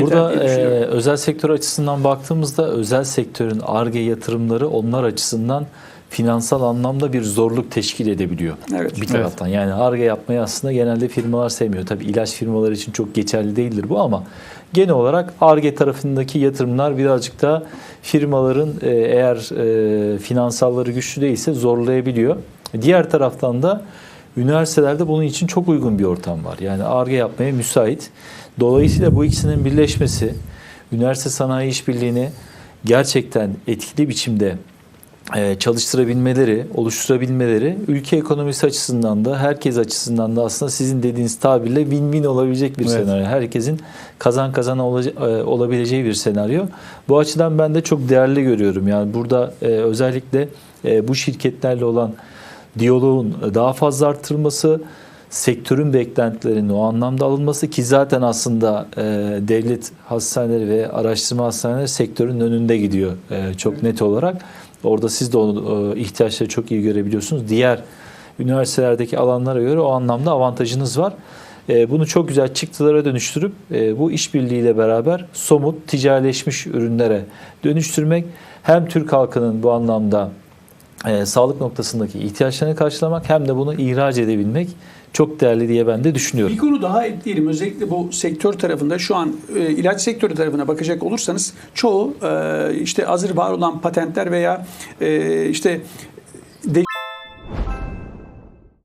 Burada e, özel sektör açısından baktığımızda özel sektörün ARGE yatırımları onlar açısından finansal anlamda bir zorluk teşkil edebiliyor. Evet. Bir taraftan yani ARGE yapmayı aslında genelde firmalar sevmiyor. Tabii ilaç firmaları için çok geçerli değildir bu ama genel olarak ARGE tarafındaki yatırımlar birazcık da firmaların e, eğer e, finansalları güçlü değilse zorlayabiliyor. Diğer taraftan da üniversitelerde bunun için çok uygun bir ortam var. Yani ARGE yapmaya müsait. Dolayısıyla bu ikisinin birleşmesi üniversite sanayi işbirliğini gerçekten etkili biçimde e, çalıştırabilmeleri, oluşturabilmeleri ülke ekonomisi açısından da herkes açısından da aslında sizin dediğiniz tabirle win-win olabilecek bir Evet. senaryo. Herkesin kazan kazan e, olabileceği bir senaryo. Bu açıdan ben de çok değerli görüyorum. Yani burada e, özellikle bu şirketlerle olan diyaloğun daha fazla arttırılması, sektörün beklentilerinin o anlamda alınması ki zaten aslında e, devlet hastaneleri ve araştırma hastaneleri sektörün önünde gidiyor e, çok net olarak. Orada siz de onu e, ihtiyaçları çok iyi görebiliyorsunuz. Diğer üniversitelerdeki alanlara göre o anlamda avantajınız var. E, bunu çok güzel çıktılara dönüştürüp e, bu işbirliğiyle beraber somut ticarileşmiş ürünlere dönüştürmek hem Türk halkının bu anlamda e, sağlık noktasındaki ihtiyaçlarını karşılamak hem de bunu ihraç edebilmek çok değerli diye ben de düşünüyorum. Bir konu daha ekleyelim. Özellikle bu sektör tarafında şu an e, ilaç sektörü tarafına bakacak olursanız çoğu e, işte hazır var olan patentler veya e, işte